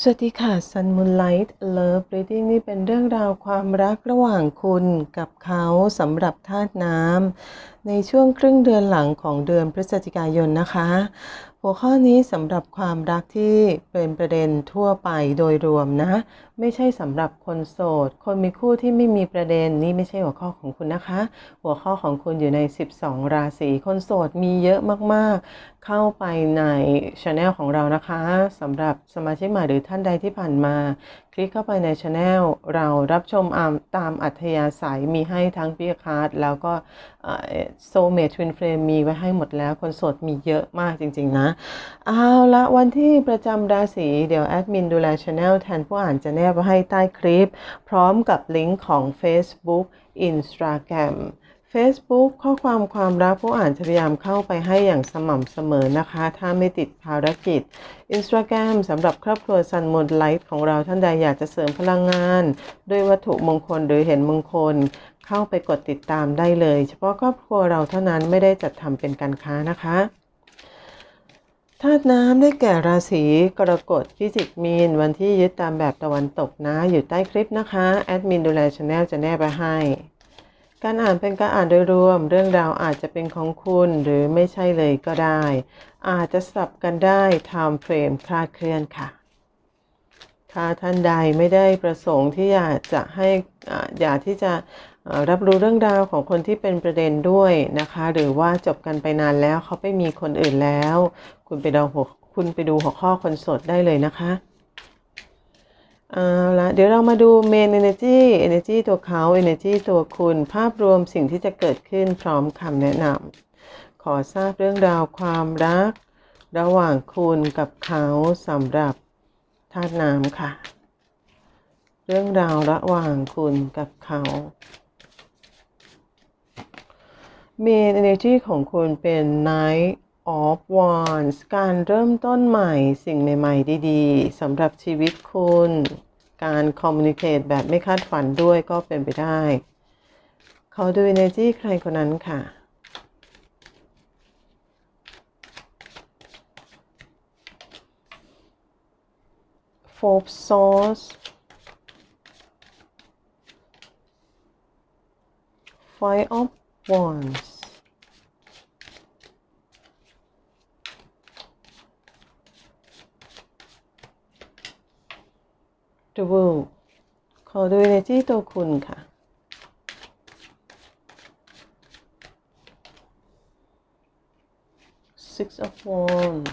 สวัสดีค่ะ Sun Moonlight Love Reading นี่เป็นเรื่องราวความรักระหว่างคุณกับเขาสำหรับธาตุน้ำ ในช่วงครึ่งเดือนหลังของเดือนพฤศจิกายนนะคะ หัวข้อนี้สำหรับความรักที่เป็นประเด็นทั่วไปโดยรวมนะ ไม่ใช่สำหรับคนโสด คนมีคู่ที่ไม่มีประเด็นนี่ไม่ใช่หัวข้อของคุณนะคะ หัวข้อของคุณอยู่ใน 12 ราศีคนโสดมีเยอะมากๆ เข้าไปในช anel ของเรานะคะสำหรับสมาชิกใหม่หรือท่านใดที่ผ่านมา คลิกเข้าไปในช anel เรารับชมตามอัธยาศัยมีให้ทั้งพิคาร์ดแล้วก็โซเมททวินเฟรมมีไว้ให้หมดแล้ว คนโสดมีเยอะมากจริง ๆ นะ เอาละวันที่ประจำราศีเดี๋ยวแอดมินดูแลช anel แทนผู้อ่านจะแนบไว้ให้ใต้คลิป พร้อมกับลิงก์ของ Facebook Instagram Facebook ข้อความความรักผู้อ่านจะพยายามเข้าไปให้อย่างสม่ำเสมอนะคะ ถ้าไม่ติดภารกิจ Instagram สำหรับครอบครัว Sun Moonlight ของเราท่านใดอยากจะเสริมพลังงาน ด้วยวัตถุมงคลหรือเห็นมงคล เข้าไปกดติดตามได้เลย เฉพาะครอบครัวเราเท่านั้นไม่ได้จัดทำเป็นการค้านะคะธาตุน้ำได้แก่ราศีกรกฎพิจิกมีน วันที่ยึดตามแบบตะวันตกนะ อยู่ใต้คลิปนะคะ แอดมินดูแลช anel จะแนบไปให้ การอ่านเป็นการอ่านโดยรวม เรื่องราวอาจจะเป็นของคุณหรือไม่ใช่เลยก็ได้ อาจจะสับกันได้ไทม์เฟรมคลาดเคลื่อนค่ะ ถ้าท่านใดไม่ได้ประสงค์ที่อยากจะให้อยากที่จะ รับรู้เรื่องราวของคนที่เป็นประเด็นด้วยนะคะ หรือว่าจบกันไปนานแล้วเขาไปมีคนอื่นแล้ว คุณไปดูหัวคุณไปดูหัวข้อคนสดได้เลยนะคะเอาละเดี๋ยวเรามาดู Main Energy Energy ตัวเขา Energy ตัวคุณ ภาพรวมสิ่งที่จะเกิดขึ้นพร้อมคำแนะนำขอทราบเรื่องราวความรัก ระหว่างคุณกับเขาสำหรับธาตุน้ำค่ะ เรื่องราวระหว่างคุณกับเขา Main Energy ของคุณเป็น Knight of Wands การเริ่มต้นใหม่สิ่งใหม่ ๆ ดีๆสำหรับชีวิตคุณ การคอมมูนิเคตแบบไม่คาดฝันด้วยก็เป็นไปได้เขาดู Energy ใครคนนั้นค่ะ Four Swords Five of Wands The World ขอดู energy ตัวคุณค่ะ Six of Wands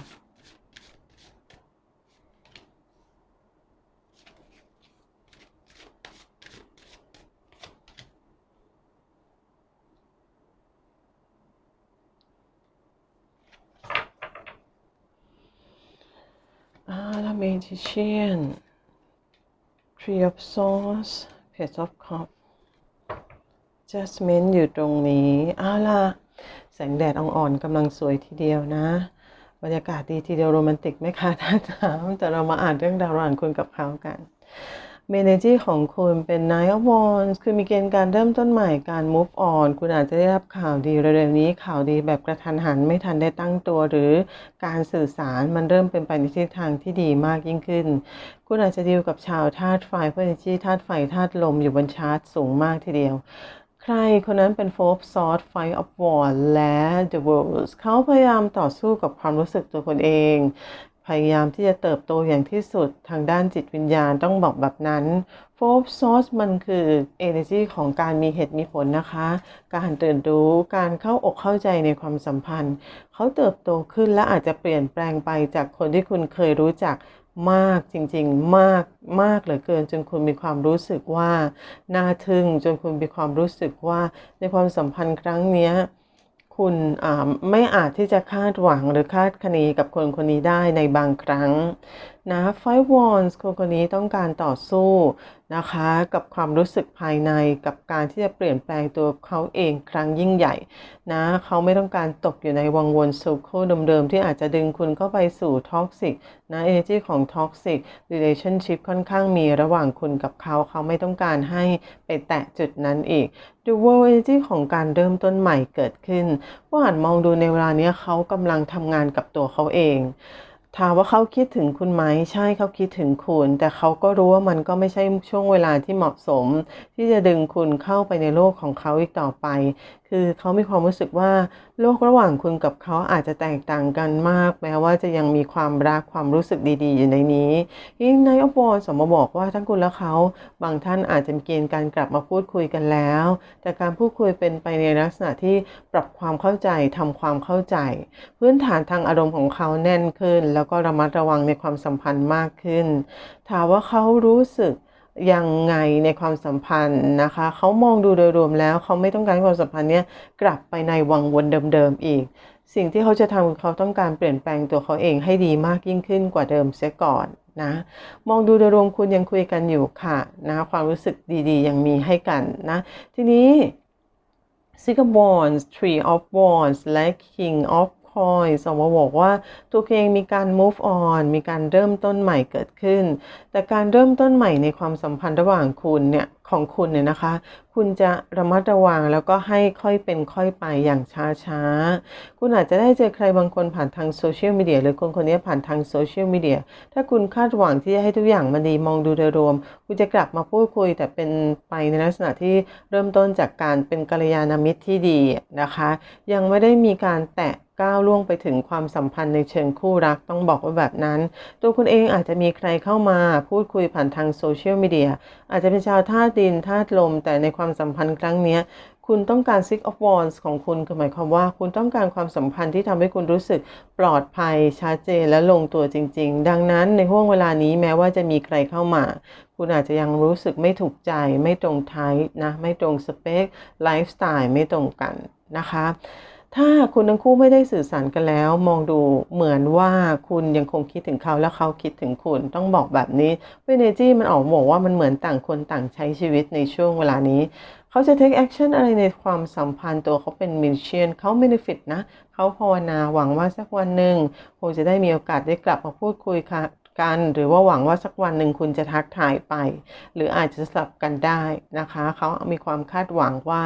the Magician Three of Swords Page of Cups Judgment อยู่ตรงนี้เอาล่ะ แสงแดดอ่อนๆกำลังสวยทีเดียวนะ บรรยากาศดีทีเดียวโรแมนติกไหมคะท่านถามแต่เรามาอ่านเรื่องดาวรานคุณกับเขากัน เมเนจีของคุณเป็น Nine of Wands คือมีเกณฑ์การเริ่มต้นใหม่การ move on คุณอาจจะได้รับข่าวดีเร็วๆนี้ข่าวดีแบบกระทันหันไม่ทันได้ตั้งตัว หรือการสื่อสารมันเริ่มเป็นไปในทิศทางที่ดีมากยิ่งขึ้น คุณอาจจะดีลกับชาวธาตุไฟเพราะ energy ธาตุไฟธาตุลมอยู่บนชาร์ตสูงมากทีเดียวใครคนนั้นเป็น Four of Swords Five of Wands และ The World เขาพยายามต่อสู้กับความรู้สึกตัวคนเอง พยายามที่จะเติบโตอย่างที่สุดทางด้านจิตวิญญาณต้องบอกแบบนั้น Four of Swords มันคือ energy ของการมีเหตุมีผลนะคะ การตื่นรู้การเข้าอกเข้าใจในความสัมพันธ์ เขาเติบโตขึ้นและอาจจะเปลี่ยนแปลงไปจากคนที่คุณเคยรู้จักมากจริงๆ มากมากเหลือเกิน จนคุณมีความรู้สึกว่าน่าทึ่งจนคุณมีความรู้สึกว่าในความสัมพันธ์ครั้งนี้ คุณไม่อาจที่จะคาดหวังหรือคาดคะเนกับคนคนนี้ได้ในบางครั้งนะ Five Wands คนคนนี้ต้องการต่อสู้นะคะ กับความรู้สึกภายในกับการที่จะเปลี่ยนแปลงตัวเขาเองครั้งยิ่งใหญ่นะเขาไม่ต้องการตกอยู่ในวังวนโซเคิลเดิมๆ ที่อาจจะดึงคุณเข้าไปสู่ท็อกซิกนะ energy ของท็อกซิก relationship ค่อนข้างมีระหว่างคุณกับเขา เขาไม่ต้องการให้ไปแตะจุดนั้นอีก The world energy ของการเริ่มต้นใหม่เกิดขึ้นว่าอ่านมองดูในเวลานี้เขากำลังทำงานกับตัวเขาเอง ถามว่าเขาคิดถึงคุณไหมใช่เขาคิดถึงคุณ แต่เขาก็รู้ว่ามันก็ไม่ใช่ช่วงเวลาที่เหมาะสม ที่จะดึงคุณเข้าไปในโลกของเขาอีกต่อไป คือเขามีความรู้สึกว่าโลกระหว่างคุณกับเขาอาจจะแตกต่างกันมาก แม้ว่าจะยังมีความรักความรู้สึกดี ๆ อยู่ในนี้ยิ่งนายอปวอสมบอกว่าทั้งคุณและเขา บางท่านอาจจะมีเกณฑ์การกลับมาพูดคุยกันแล้ว แต่การพูดคุยเป็นไปในลักษณะที่ปรับความเข้าใจทำความเข้าใจ พื้นฐานทางอารมณ์ของเขาแน่นขึ้น แล้วก็ระมัดระวังในความสัมพันธ์มากขึ้น ถามว่าเขารู้สึก ยังไงในความสัมพันธ์นะคะเขามองดูโดยรวมแล้วเขาไม่ต้องการความสัมพันธ์เนี้ยกลับไปในวังวนเดิมๆอีก สิ่งที่เขาจะทำคือเขาต้องการเปลี่ยนแปลงตัวเขาเองให้ดีมากยิ่งขึ้นกว่าเดิมเสียก่อนนะมองดูโดยรวมคุณยังคุยกันอยู่ค่ะนะความรู้สึกดีๆ ยังมีให้กันนะทีนี้ Six of Wands Three of Wands และ King of Coins ออกมบอกว่าตัวเองมีการ move on มีการเริ่มต้นใหม่เกิดขึ้น แต่การเริ่มต้นใหม่ในความสัมพันธ์ระหว่างคุณเนี่ยของคุณเนี่ยนะคะ คุณจะระมัดระวังแล้วก็ให้ค่อยเป็นค่อยไปอย่างช้าๆ คุณอาจจะได้เจอใครบางคนผ่านทางโซเชียลมีเดียหรือคนคนนี้ผ่านทางโซเชียลมีเดียถ้าคุณคาดหวังที่จะให้ทุกอย่างมันดีมองดูโดยรวม คุณจะกลับมาพูดคุย แต่เป็นไปในลักษณะที่เริ่มต้นจากการเป็นกัลยาณมิตรที่ดีนะคะ ยังไม่ได้มีการแตะก้าวล่วงไปถึงความสัมพันธ์ในเชิงคู่รักต้องบอกว่าแบบนั้น ตัวคุณเองอาจจะมีใครเข้ามาพูดคุยผ่านทางโซเชียลมีเดียอาจจะเป็นชาวธาตุดินธาตุลมแต่ในความความสัมพันธ์ครั้งนี้คุณต้องการ Six of Wands ของคุณคือหมายความว่า คุณต้องการความสัมพันธ์ที่ทำให้คุณรู้สึกปลอดภัยชัดเจนและลงตัวจริง ๆ ดังนั้นในห่วงเวลานี้แม้ว่าจะมีใครเข้ามา คุณอาจจะยังรู้สึกไม่ถูกใจ ไม่ตรงไทป์นะ ไม่ตรงสเปคไลฟ์สไตล์ไม่ตรงกันนะคะ ถ้าคุณทั้งคู่ไม่ได้สื่อสารกันแล้ว มองดูเหมือนว่าคุณยังคงคิดถึงเขาและเขาคิดถึงคุณต้องบอกแบบนี้เวเนจี้มันออกบอกว่ามันเหมือนต่างคนต่างใช้ชีวิตในช่วงเวลานี้ เขาจะ take action อะไรในความสัมพันธ์ตัวเขาเป็นมิชเชียนเขา benefit นะ เขาภาวนาหวังว่าสักวันหนึ่งคงจะได้มีโอกาสได้กลับมาพูดคุยค่ะ กัน หรือว่าหวังว่าสักวันหนึ่งคุณจะทักทายไป หรืออาจจะสลับกันได้นะคะ เขามีความคาดหวังว่า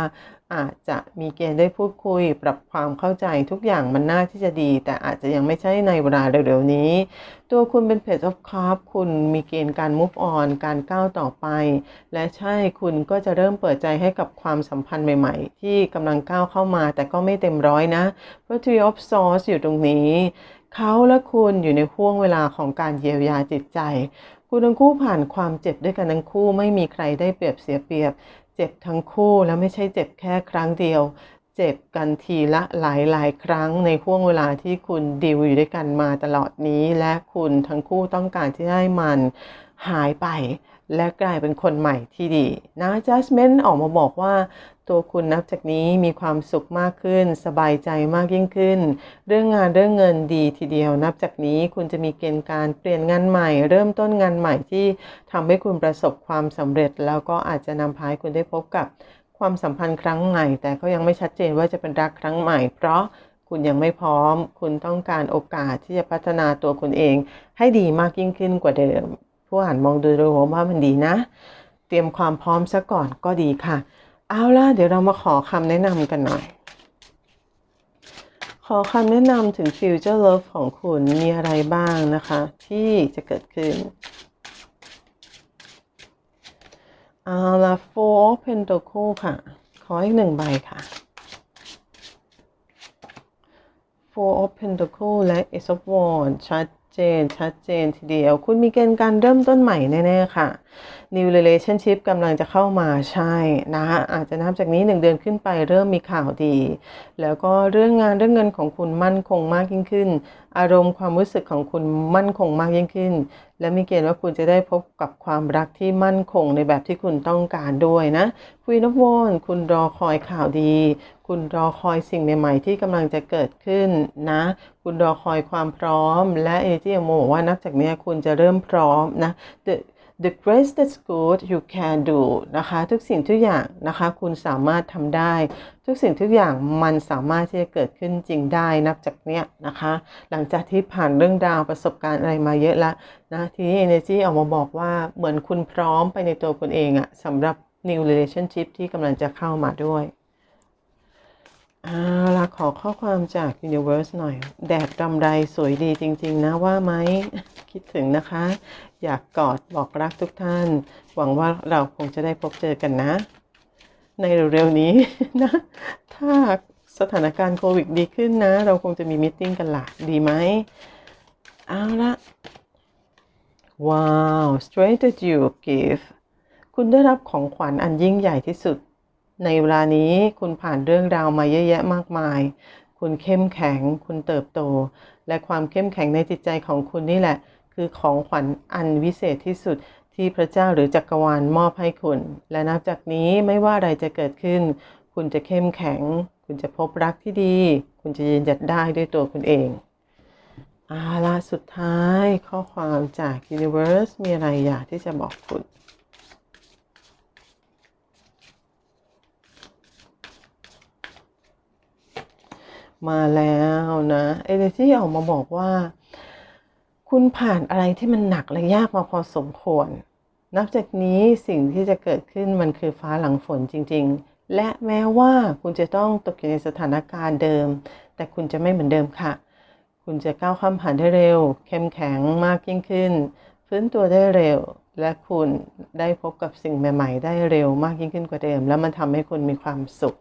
อาจจะมีเกณฑ์ได้พูดคุย ปรับความเข้าใจทุกอย่างมันน่าที่จะดี แต่อาจจะยังไม่ใช่ในเวลาเร็วๆนี้ ตัวคุณเป็น Page of cup คุณมีเกณฑ์การ move on การก้าวต่อไป และใช่คุณก็จะเริ่มเปิดใจให้กับความสัมพันธ์ใหม่ๆ ที่กำลังก้าวเข้ามาแต่ก็ไม่เต็มร้อยนะเพราะ Tree of Swords อยู่ตรงนี้ เขาและคุณอยู่ในห่วงเวลาของการเยียวยาจิตใจ คุณทั้งคู่ผ่านความเจ็บด้วยกันทั้งคู่ไม่มีใครได้เปรียบเสียเปรียบ เจ็บทั้งคู่แล้วไม่ใช่เจ็บแค่ครั้งเดียว เจ็บกันทีละหลายหลายครั้งในห่วงเวลาที่คุณดิวอยู่ด้วยกันมาตลอดนี้ และคุณทั้งคู่ต้องการที่ให้มันหายไปและกลายเป็นคนใหม่ที่ดีนะ Judgment ออกมาบอกว่า ตัวคุณนับจากนี้มีความสุขมากขึ้น สบายใจมากยิ่งขึ้น เรื่องงานเรื่องเงินดีทีเดียว นับจากนี้คุณจะมีเกณฑ์การเปลี่ยนงานใหม่ เริ่มต้นงานใหม่ที่ทำให้คุณประสบความสำเร็จ แล้วก็อาจจะนำพาให้คุณได้พบกับความสัมพันธ์ครั้งใหม่ แต่ก็ยังไม่ชัดเจนว่าจะเป็นรักครั้งใหม่ เพราะคุณยังไม่พร้อม คุณต้องการโอกาสที่จะพัฒนาตัวคุณเอง ให้ดีมากยิ่งขึ้นกว่าเดิม ผู้อ่านมองดูโดยรวมว่ามันดีนะ เตรียมความพร้อมซะก่อนก็ดีค่ะ เอาล่ะ เดี๋ยวเรามาขอคำแนะนำกันหน่อย ขอคำแนะนำถึง Future Love ของคุณมีอะไรบ้างนะคะ ที่จะเกิดขึ้นเอาล่ะ Four of Pentacles ค่ะ ขออีกหนึ่งใบค่ะ Four of Pentacles และ Ace of Wands ชัด เจน ชัดเจนทีเดียว คุณมีเกณฑ์การเริ่มต้นใหม่แน่ ๆ ค่ะ New Relationship กำลังจะเข้ามาใช่นะ อาจจะนับจากนี้หนึ่งเดือนขึ้นไปเริ่มมีข่าวดี แล้วก็เรื่องงานเรื่องเงินของคุณมั่นคงมากยิ่งขึ้น อารมณ์ความรู้สึกของคุณมั่นคงมากยิ่งขึ้น และมีเกณฑ์ว่าคุณจะได้พบกับความรักที่มั่นคงในแบบที่คุณต้องการด้วยนะ Queen of Wands คุณรอคอยข่าวดี คุณรอคอยสิ่งใหม่ ๆ ที่กำลังจะเกิดขึ้นนะ คุณรอคอยความพร้อม และ Energy โมบอกว่านับจากนี้คุณจะเริ่มพร้อมนะ The the greatest good you can do นะคะ ทุกสิ่งทุกอย่างนะคะ คุณสามารถทำได้ ทุกสิ่งทุกอย่างมันสามารถที่จะเกิดขึ้นจริงได้นับจากเนี้ยนะคะ หลังจากที่ผ่านเรื่องราวประสบการณ์อะไรมาเยอะแล้วนะทีนี้ energy ออกมาบอกว่าเหมือนคุณพร้อมไปในตัวคุณเองอะสำหรับ new relationship ที่กำลังจะเข้ามาด้วย อาละขอข้อความจาก Universe หน่อย แดดรำไรสวยดีจริง ๆ นะว่าไหม คิดถึงนะคะ อยากกอดบอกรักทุกท่าน หวังว่าเราคงจะได้พบเจอกันนะ ในเร็วๆนี้นะ ถ้าสถานการณ์โควิดดีขึ้นนะ เราคงจะมีมิทติ้งกันละดีไหมเอาละว้าว straight that you give คุณได้รับของขวัญอันยิ่งใหญ่ที่สุด ในเวลานี้คุณผ่านเรื่องราวมาเยอะแยะมากมาย คุณเข้มแข็ง คุณเติบโต และความเข้มแข็งในจิตใจของคุณนี่แหละ คือของขวัญอันวิเศษที่สุดที่พระเจ้าหรือจักรวาลมอบให้คุณ และนับจากนี้ไม่ว่าอะไรจะเกิดขึ้น คุณจะเข้มแข็ง คุณจะพบรักที่ดี คุณจะยืนหยัดได้ด้วยตัวคุณเองอาละสุดท้ายข้อความจาก Universe มีอะไรอยากที่จะบอกคุณ มาแล้วนะเอเนจีออกมาบอกว่า คุณผ่านอะไรที่มันหนักและยากมาพอสมควร นับจากนี้สิ่งที่จะเกิดขึ้นมันคือฟ้าหลังฝนจริง ๆ และแม้ว่าคุณจะต้องตกอยู่ในสถานการณ์เดิม แต่คุณจะไม่เหมือนเดิมค่ะ คุณจะก้าวข้ามผ่านได้เร็ว เข้มแข็งมากยิ่งขึ้น ฟื้นตัวได้เร็วและคุณได้พบกับสิ่งใหม่ ๆ ได้เร็วมากยิ่งขึ้นกว่าเดิม แล้วมันทำให้คุณมีความสุข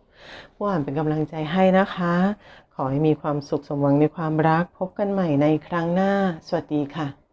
ผู้อ่านเป็นกำลังใจให้นะคะ ขอให้มีความสุขสมหวังในความรักพบกันใหม่ในครั้งหน้า สวัสดีค่ะ